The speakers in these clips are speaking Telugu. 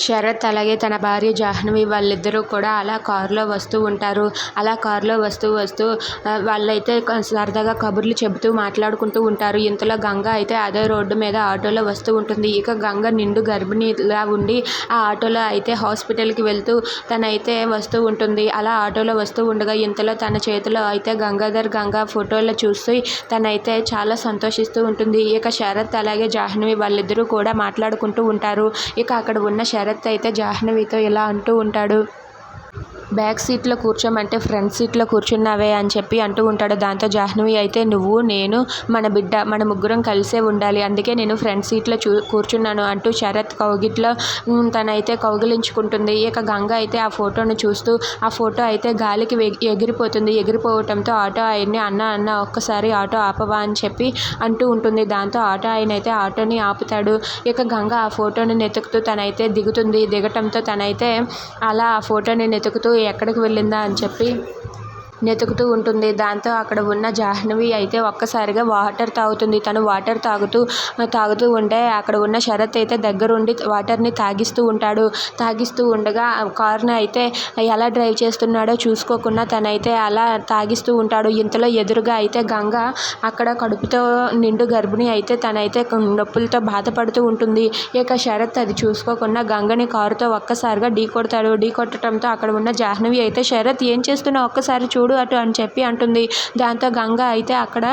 శరత్ అలాగే తన భార్య జాహ్నవి వాళ్ళిద్దరూ కూడా అలా కారులో వస్తూ ఉంటారు. అలా కారులో వస్తూ వస్తూ వాళ్ళైతే సరదాగా కబుర్లు చెబుతూ మాట్లాడుకుంటూ ఉంటారు. ఇంతలో గంగ అయితే అదే రోడ్డు మీద ఆటోలో వస్తూ ఉంటుంది. ఇక గంగ నిండు గర్భిణిలా ఉండి ఆ ఆటోలో అయితే హాస్పిటల్కి వెళ్తూ తనైతే వస్తూ ఉంటుంది. అలా ఆటోలో వస్తూ ఉండగా ఇంతలో తన చేతిలో అయితే గంగాధర్ గంగ ఫోటోలు చూసి తనైతే చాలా సంతోషిస్తూ ఉంటుంది. ఇక శరత్ అలాగే జాహ్నవి వాళ్ళిద్దరూ కూడా మాట్లాడుకుంటూ ఉంటారు. ఇక అక్కడ ఉన్న శరత్ అయితే జాహ్నవితో ఇలా అంటూ ఉంటాడు. బ్యాక్ సీట్లో కూర్చోమంటే ఫ్రంట్ సీట్లో కూర్చున్నావే అని చెప్పి అంటూ ఉంటాడు. దాంతో జాహ్నవి అయితే నువ్వు నేను మన బిడ్డ మన ముగ్గురం కలిసే ఉండాలి. అందుకే నేను ఫ్రంట్ సీట్లో చూ కూర్చున్నాను అంటూ శరత్ కౌగిట్లో తనైతే కౌగిలించుకుంటుంది. ఇక గంగ అయితే ఆ ఫోటోను చూస్తూ ఆ ఫోటో అయితే గాలికి ఎగిరిపోతుంది. ఎగిరిపోవటంతో ఆటో ఆయన్ని అన్న అన్న ఒక్కసారి ఆటో ఆపవా అని చెప్పి అంటూ ఉంటుంది. దాంతో ఆటో ఆయన అయితే ఆటోని ఆపుతాడు. ఇక గంగ ఆ ఫోటోని నెతుకుతూ తనైతే దిగుతుంది. దిగటంతో తనైతే అలా ఆ ఫోటోని నెతుకుతూ ఎక్కడికి వెళ్ళిందా అని చెప్పి వెతుకుతూ ఉంటుంది. దాంతో అక్కడ ఉన్న జాహ్నవి అయితే ఒక్కసారిగా వాటర్ తాగుతుంది. తను వాటర్ తాగుతూ తాగుతూ ఉంటే అక్కడ ఉన్న శరత్ అయితే దగ్గరుండి వాటర్ని తాగిస్తూ ఉంటాడు. తాగిస్తూ ఉండగా కార్ని అయితే ఎలా డ్రైవ్ చేస్తున్నాడో చూసుకోకుండా తనైతే అలా తాగిస్తూ ఉంటాడు. ఇంతలో ఎదురుగా అయితే గంగ అక్కడ కడుపుతో నిండు గర్భిణి అయితే తనైతే నొప్పులతో బాధపడుతూ ఉంటుంది. ఇక శరత్ అది చూసుకోకుండా గంగని కారుతో ఒక్కసారిగా ఢీ కొడతాడు. ఢీ కొట్టడంతో అక్కడ ఉన్న జాహ్నవి అయితే శరత్ ఏం చేస్తున్నావు? ఒక్కసారి చూడు చూడు అటు అని చెప్పి అంటుంది. దాంతో గంగ అయితే అక్కడ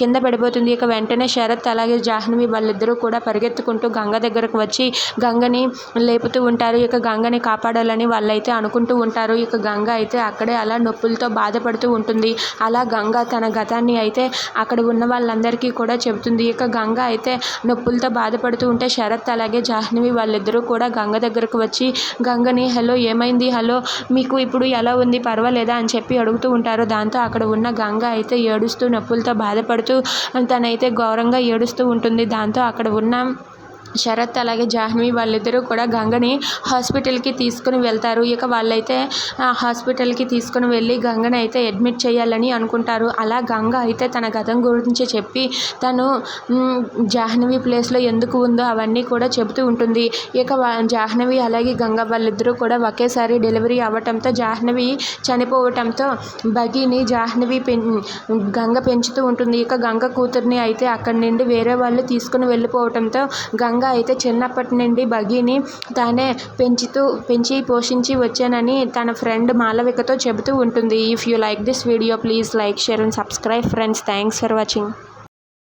కింద పడిపోతుంది. ఇక వెంటనే శరత్ అలాగే జాహ్నవి వాళ్ళిద్దరూ కూడా పరిగెత్తుకుంటూ గంగ దగ్గరకు వచ్చి గంగని లేపుతూ ఉంటారు. ఇక గంగని కాపాడాలని వాళ్ళైతే అనుకుంటూ ఉంటారు. ఇక గంగ అయితే అక్కడే అలా నొప్పులతో బాధపడుతూ ఉంటుంది. అలా గంగ తన గతాన్ని అయితే అక్కడ ఉన్న వాళ్ళందరికీ కూడా చెబుతుంది. ఇక గంగ అయితే నొప్పులతో బాధపడుతూ ఉంటే శరత్ అలాగే జాహ్నవి వాళ్ళిద్దరూ కూడా గంగ దగ్గరకు వచ్చి గంగని హలో ఏమైంది? హలో మీకు ఇప్పుడు ఎలా ఉంది? పర్వాలేదా? అని చెప్పి అడుగుతూ ఉంటారు. దాంతో అక్కడ ఉన్న గంగ అయితే ఏడుస్తూ నొప్పులతో బాధపడుతూ తనైతే ఘోరంగా ఏడుస్తూ ఉంటుంది. దాంతో అక్కడ ఉన్న శరత్ అలాగే జాహ్నవి వాళ్ళిద్దరూ కూడా గంగని హాస్పిటల్కి తీసుకుని వెళ్తారు. ఇక వాళ్ళైతే హాస్పిటల్కి తీసుకుని వెళ్ళి గంగని అయితే అడ్మిట్ చేయాలని అనుకుంటారు. అలా గంగ అయితే తన గతం గురించి చెప్పి తను జాహ్నవి ప్లేస్లో ఎందుకు ఉందో అవన్నీ కూడా చెబుతూ ఉంటుంది. ఇక జాహ్నవి అలాగే గంగ వాళ్ళిద్దరూ కూడా ఒకేసారి డెలివరీ అవ్వటంతో జాహ్నవి చనిపోవటంతో భగిని జాహ్నవి పెం గంగ పెంచుతూ ఉంటుంది. ఇక గంగ కూతుర్ని అయితే అక్కడి నుండి వేరే వాళ్ళు తీసుకుని వెళ్ళిపోవటంతో గంగ విధంగా అయితే చిన్నప్పటి నుండి బగీని తానే పెంచుతూ పెంచి పోషించి వచ్చానని తన ఫ్రెండ్ మాలవికతో చెబుతూ ఉంటుంది. If you like this video please like share and subscribe friends thanks for watching